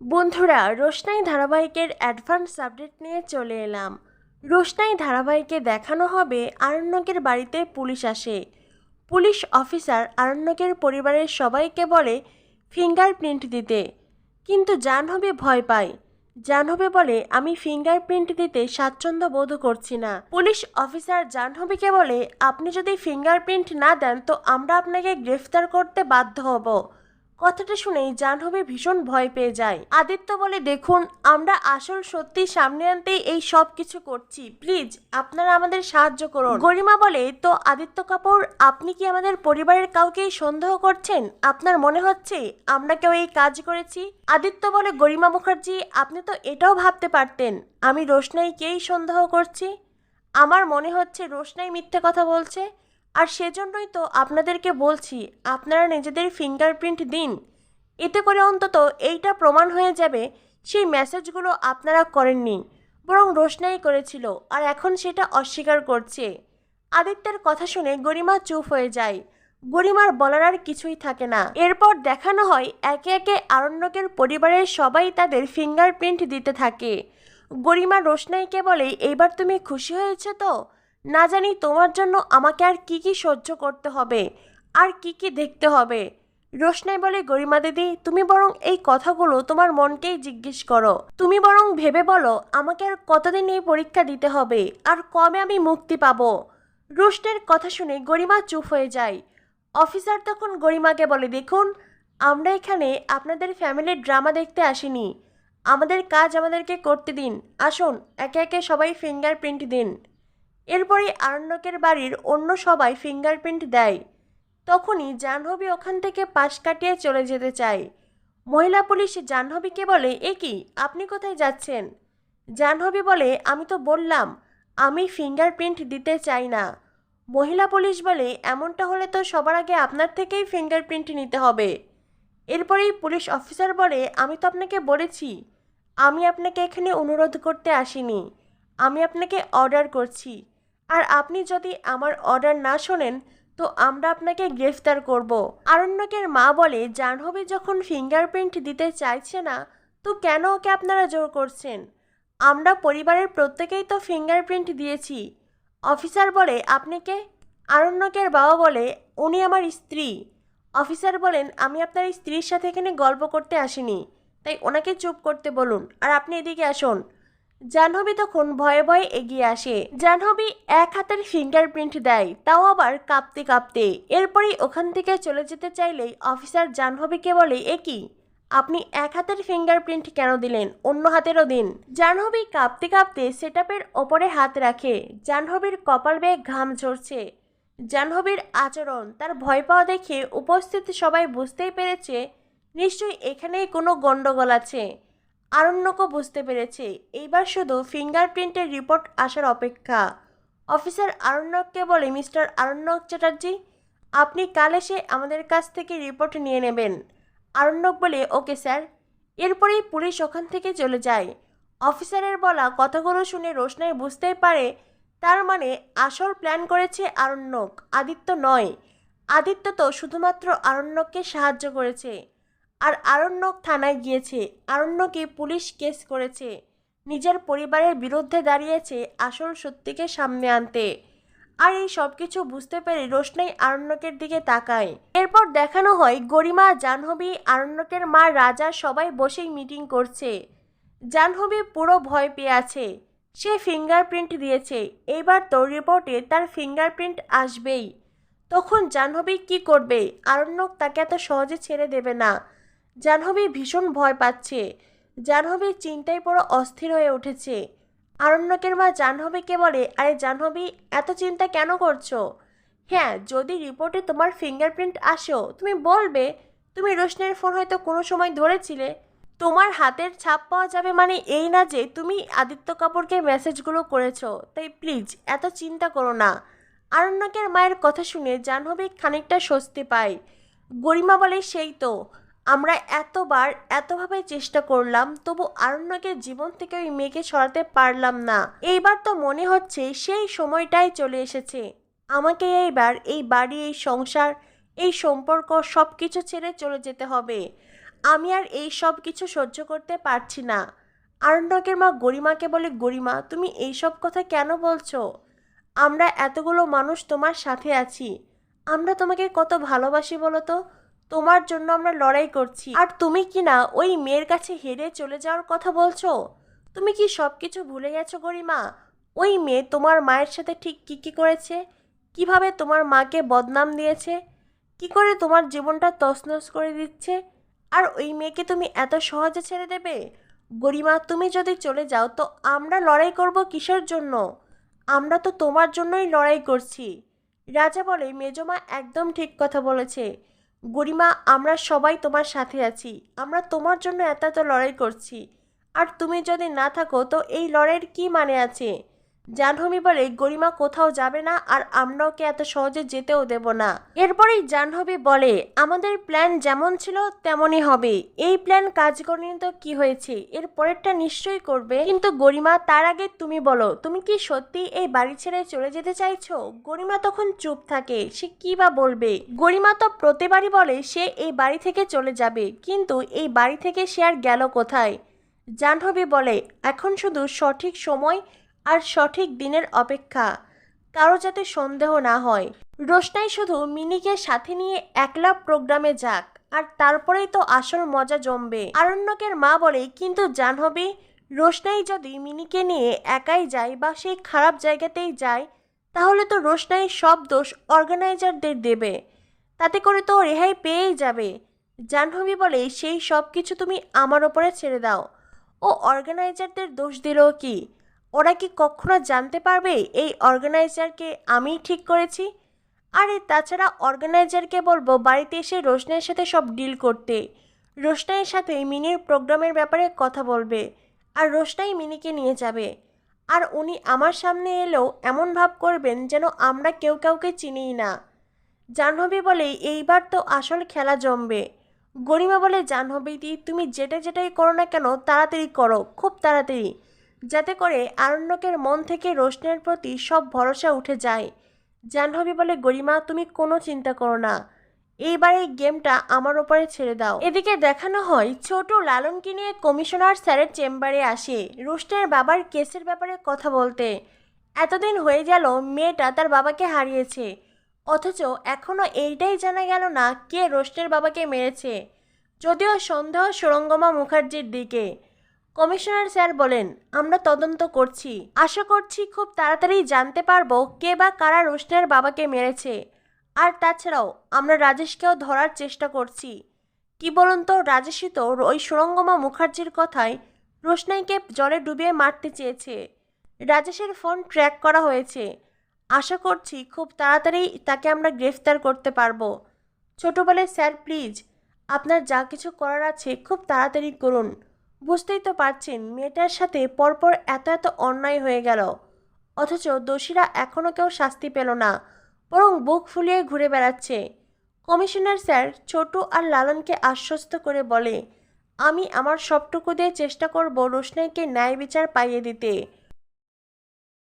বন্ধুরা, রোশনাই ধারাবাহিকের advance update নিয়ে চলে এলাম। রোশনাই ধারাবাহিকে দেখানো হবে আরণ্যকের বাড়িতে পুলিশ আসে। পুলিশ অফিসার আরণ্যকের পরিবারের সবাইকে বলে ফিঙ্গারপ্রিন্ট দিতে। কিন্তু জাহ্নবী ভয় পায়। জাহ্নবী বলে, আমি ফিঙ্গারপ্রিন্ট দিতে স্বাচ্ছন্দ্য বোধ করছি না। পুলিশ অফিসার জাহ্নবীকে বলে, আপনি যদি ফিঙ্গারপ্রিন্ট না দেন, তো আমরা আপনাকে গ্রেফতার করতে বাধ্য হব। কথাটা শুনেই জাহ্নবী ভীষণ ভয় পেয়ে যায়। আদিত্য বলে, দেখুন, আমরা আসল সত্যি সামনে আনতেই এই সব কিছু করছি। প্লিজ, আপনারা আমাদের সাহায্য করুন। গরিমা বলে, তো আদিত্য কাপুর, আপনি কি আমাদের পরিবারের কাউকে সন্দেহ করছেন? আপনার মনে হচ্ছে আমরা কেউ এই কাজ করেছি? আদিত্য বলে, গরিমা মুখার্জি, আপনি তো এটাও ভাবতে পারতেন, আমি রোশনাইকেই সন্দেহ করছি। আমার মনে হচ্ছে রোশনাই মিথ্যে কথা বলছে। আর সেজন্যই তো আপনাদেরকে বলছি, আপনারা নিজেদের ফিঙ্গারপ্রিন্ট দিন। এতে করে অন্তত এইটা প্রমাণ হয়ে যাবে, সেই মেসেজগুলো আপনারা করেননি, বরং রোশনাই করেছিল, আর এখন সেটা অস্বীকার করছে। আদিত্যের কথা শুনে গরিমা চুপ হয়ে যায়। গরিমার বলার আর কিছুই থাকে না। এরপর দেখানো হয় একে একে আরণ্যকের পরিবারের সবাই তাদের ফিঙ্গারপ্রিন্ট দিতে থাকে। গরিমা রোশনাইকে বলে, এইবার তুমি খুশি হয়েছে তো? না জানি তোমার জন্য আমাকে আর কি কি সহ্য করতে হবে, আর কি কি দেখতে হবে। রোশনাই বলে, গরিমা দিদি, তুমি বরং এই কথাগুলো তোমার মনকেই জিজ্ঞেস করো। তুমি বরং ভেবে বলো, আমাকে আর কতদিন এই পরীক্ষা দিতে হবে, আর কবে আমি মুক্তি পাবো। রোশনের কথা শুনে গরিমা চুপ হয়ে যায়। অফিসার তখন গরিমাকে বলে, দেখুন, আমরা এখানে আপনাদের ফ্যামিলির ড্রামা দেখতে আসিনি। আমাদের কাজ আমাদেরকে করতে দিন। আসুন, একে একে সবাই ফিঙ্গারপ্রিন্ট দিন। এরপরে আরণ্যকের বাড়ির অন্য সবাই ফিঙ্গারপ্রিন্ট দেয়। তখনই জাহ্নবী ওখান থেকে পাশ কাটিয়ে চলে যেতে চায়। মহিলা পুলিশ জাহ্নবীকে বলে, এ কি? আপনি কোথায় যাচ্ছেন? জাহ্নবী বলে, আমি তো বললাম, আমি ফিঙ্গারপ্রিন্ট দিতে চাই না। মহিলা পুলিশ বলে, এমনটা হলে তো সবার আগে আপনার থেকেই ফিঙ্গারপ্রিন্ট নিতে হবে। এরপরেই পুলিশ অফিসার বলে, আমি তো আপনাকে বলেছি, আমি আপনাকে এখানে অনুরোধ করতে আসিনি, আমি আপনাকে অর্ডার করছি। আর আপনি যদি আমার অর্ডার না শোনেন, তো আমরা আপনাকে গ্রেফতার করব। আরণ্যকের মা বলে, জাহ্নবী যখন ফিঙ্গারপ্রিন্ট দিতে চাইছে না, তো কেন ওকে আপনারা জোর করছেন? আমরা পরিবারের প্রত্যেকেই তো ফিঙ্গারপ্রিন্ট দিয়েছি। অফিসার বলে আপনি কে আরণ্যকের বাবা বলে, উনি আমার স্ত্রী। অফিসার বলেন, আমি আপনার স্ত্রীর সাথে এখানে গল্প করতে আসিনি, তাই ওনাকে চুপ করতে বলুন। আর আপনি এদিকে আসুন। জাহ্নবী তখন ভয়ে ভয়ে এগিয়ে আসে। জাহ্নবী এক হাতের ফিঙ্গারপ্রিন্ট দেয়, তাও আবার কাঁপতে কাঁপতে। এরপরেই ওখান থেকে চলে যেতে চাইলেই অফিসার জাহ্নবীকে বলে, এ কি? আপনি এক হাতের ফিঙ্গারপ্রিন্ট কেন দিলেন? অন্য হাতেরও দিন। জাহ্নবী কাঁপতে কাঁপতে সেটআপের ওপরে হাত রাখে। জাহ্নবীর কপাল বেয়ে ঘাম ঝরছে। জাহ্নবীর আচরণ, তার ভয় পাওয়া দেখে উপস্থিত সবাই বুঝতেই পেরেছে, নিশ্চয়ই এখানেই কোনো গণ্ডগোল আছে। আরণ্যকও বুঝতে পেরেছে। এইবার শুধু ফিঙ্গারপ্রিন্টের রিপোর্ট আসার অপেক্ষা। অফিসার আরণ্যককে বলে, মিস্টার আরণ্যক চ্যাটার্জি, আপনি কাল এসে আমাদের কাছ থেকে রিপোর্ট নিয়ে নেবেন। আরণ্যক বলে, ওকে স্যার। এরপরেই পুলিশ ওখান থেকে চলে যায়। অফিসারের বলা কথাগুলো শুনে রোশনাই বুঝতেই পারে, তার মানে আসল প্ল্যান করেছে আরণ্যক, আদিত্য নয়। আদিত্য তো শুধুমাত্র আরণ্যককে সাহায্য করেছে। আর আরণ্যক থানায় গিয়েছে। আরণ্যকে পুলিশ কেস করেছে। নিজের পরিবারের বিরুদ্ধে দাঁড়িয়েছে আসল সত্যিকে সামনে আনতে। আর এই সব কিছু বুঝতে পেরে রোশনাই আরণ্যকের দিকে তাকায়। এরপর দেখানো হয়, গরিমা, জাহ্নবী, আরণ্যকের মা রাজা সবাই বসেই মিটিং করছে। জাহ্নবী পুরো ভয় পেয়ে আছে। সে ফিঙ্গারপ্রিন্ট দিয়েছে। এইবার তো রিপোর্টে তার ফিঙ্গারপ্রিন্ট আসবেই। তখন জাহ্নবী কি করবে? আরণ্যক তাকে এত সহজে ছেড়ে দেবে না। জাহ্নবী ভীষণ ভয় পাচ্ছে। জাহ্নবী চিন্তায় পুরো অস্থির হয়ে উঠেছে। আরণ্যকের মা জাহ্নবীকে বলে, আরে জাহ্নবী, এত চিন্তা কেন করছ? হ্যাঁ যদি রিপোর্টে তোমার ফিঙ্গারপ্রিন্ট আসো তুমি বলবে, তুমি রোশনের ফোন হয়তো কোনো সময় ধরেছিলে। তোমার হাতের ছাপ পাওয়া যাবে মানে এই না যে তুমি আদিত্য কাপুরকে মেসেজগুলো করেছ। তাই প্লিজ, এত চিন্তা করো না। আরণ্যকের মায়ের কথা শুনে জাহ্নবী খানিকটা স্বস্তি পায়। গরিমা বলে, সেই তো। আমরা এতবার এতভাবে চেষ্টা করলাম, তবু আরণ্যকের জীবন থেকে ওই মেয়েকে সরাতে পারলাম না। এইবার তো মনে হচ্ছে সেই সময়টাই চলে এসেছে। আমাকে এইবার এই বাড়ি, এই সংসার, এই সম্পর্ক সব কিছু ছেড়ে চলে যেতে হবে। আমি আর এই সব কিছু সহ্য করতে পারছি না। আরণ্যকের মা গরিমাকে বলে, গরিমা, তুমি এই সব কথা কেন বলছো? আমরা এতগুলো মানুষ তোমার সাথে আছি। আমরা তোমাকে কত ভালোবাসি বলো তো? তোমার জন্য আমরা লড়াই করছি। আর তুমি কি না ওই মেয়ের কাছে হেরে চলে যাওয়ার কথা বলছো? তুমি কি সব কিছু ভুলে গেছো গরিমা? ওই মেয়ে তোমার মায়ের সাথে ঠিক কী কী করেছে? কীভাবে তোমার মাকে বদনাম দিয়েছে? কি করে তোমার জীবনটা তছনছ করে দিচ্ছে? আর ওই মেয়েকে তুমি এত সহজে ছেড়ে দেবে? গরিমা, তুমি যদি চলে যাও তো আমরা লড়াই করব কিসের জন্য? আমরা তো তোমার জন্যই লড়াই করছি। রাজা বলে, মেজমা একদম ঠিক কথা বলেছে। গরিমা, আমরা সবাই তোমার সাথে আছি। আমরা তোমার জন্য এত এত লড়াই করছি। আর তুমি যদি না থাকো, তো এই লড়াইয়ের কী মানে আছে? জাহ্নবী বলে গরিমা কোথাও যাবে না আর আমরা ওকে এত সহজে যেতেও দেব না। এরপরেই জাহ্নবী বলে, আমাদের প্ল্যান যেমন ছিল, তেমনই হবে। এই প্ল্যান কাজ করেনি তো কি হয়েছে? এর পরেরটা নিশ্চয়ই করবে। কিন্তু গরিমা, তার আগে তুমি বলো, তুমি কি সত্যি এই বাড়ি ছেড়ে চলে যেতে চাইছো? গরিমা তখন চুপ থাকে, সে কি বা বলবে? গরিমা তো প্রতিবারই বলে, সে এই বাড়ি থেকে চলে যাবে। কিন্তু এই বাড়ি থেকে সে আর গেল কোথায়? জাহ্নবী বলে, এখন শুধু সঠিক সময় আর সঠিক দিনের অপেক্ষা। কারও যাতে সন্দেহ না হয়। রোশনাই শুধু মিনিকে সাথে নিয়ে একলা প্রোগ্রামে যাক, আর তারপরেই তো আসল মজা জমবে। আরণ্যকের মা বলে, কিন্তু জাহ্নবী, রোশনাই যদি মিনিকে নিয়ে একাই যায় বা সেই খারাপ জায়গাতেই যায়, তাহলে তো রোশনাই সব দোষ অর্গানাইজারদের দেবে। তাতে করে তো রেহাই পেয়েই যাবে। জাহ্নবী বলে, সেই সব কিছু তুমি আমার ওপরে ছেড়ে দাও। ও অর্গানাইজারদের দোষ দিলেও কি? ওরা কি কখনো জানতে পারবে এই অর্গানাইজারকে আমিই ঠিক করেছি? আরে, তাছাড়া অর্গানাইজারকে বলব, বাড়িতে এসে রোশনের সাথে সব ডিল করতে। রোশনাইয়ের সাথে মিনির প্রোগ্রামের ব্যাপারে কথা বলবে আর রোশনাই মিনিকে নিয়ে যাবে। আর উনি আমার সামনে এলেও এমন ভাব করবেন যেন আমরা কেউ কাউকে চিনিই না। জাহ্নবী বলে, এইবার তো আসল খেলা জমবে। গরিমা বলে জাহ্নবীদি তুমি যেটা যেটাই করো না কেন, তাড়াতাড়ি করো, খুব তাড়াতাড়ি। যাতে করে আরণ্যকের মন থেকে রোশনের প্রতি সব ভরসা উঠে যায়। জাহ্নবী বলে, গরিমা, তুমি কোনো চিন্তা করো না। এইবার এই গেমটা আমার ওপরে ছেড়ে দাও। এদিকে দেখানো হয়, ছোট লালনকে নিয়ে কমিশনার স্যারের চেম্বারে আসে রোশনের বাবার কেসের ব্যাপারে কথা বলতে। এতদিন হয়ে গেল, মেয়েটা তার বাবাকে হারিয়েছে। অথচ এখনও এইটাই জানা গেল না কে রোশনের বাবাকে মেরেছে। যদিও সন্দেহ সুরঙ্গমা মুখার্জির দিকে। কমিশনার স্যার বলেন, আমরা তদন্ত করছি। আশা করছি খুব তাড়াতাড়ি জানতে পারব কে বা কারা রোশনের বাবাকে মেরেছে। আর তাছাড়াও, আমরা রাজেশকেও ধরার চেষ্টা করছি। কি বলুন তো, রাজেশই তো ওই সুরঙ্গমা মুখার্জির কথায় রোশনাইকে জলে ডুবিয়ে মারতে চেয়েছে। রাজেশের ফোন ট্র্যাক করা হয়েছে। আশা করছি খুব তাড়াতাড়ি তাকে আমরা গ্রেফতার করতে পারব। ছোট বলে স্যার, প্লিজ, আপনার যা কিছু করার আছে খুব তাড়াতাড়ি করুন। বুঝতেই তো পারছেন, মেয়েটার সাথে পরপর এত এত অন্যায় হয়ে গেল। অথচ দোষীরা এখনও কেউ শাস্তি পেল না, বরং বুক ফুলিয়ে ঘুরে বেড়াচ্ছে। কমিশনার স্যার ছোট আর লালনকে আশ্বস্ত করে বলে, আমি আমার সবটুকু দিয়ে চেষ্টা করব রোশনাইকে ন্যায় বিচার পাইয়ে দিতে।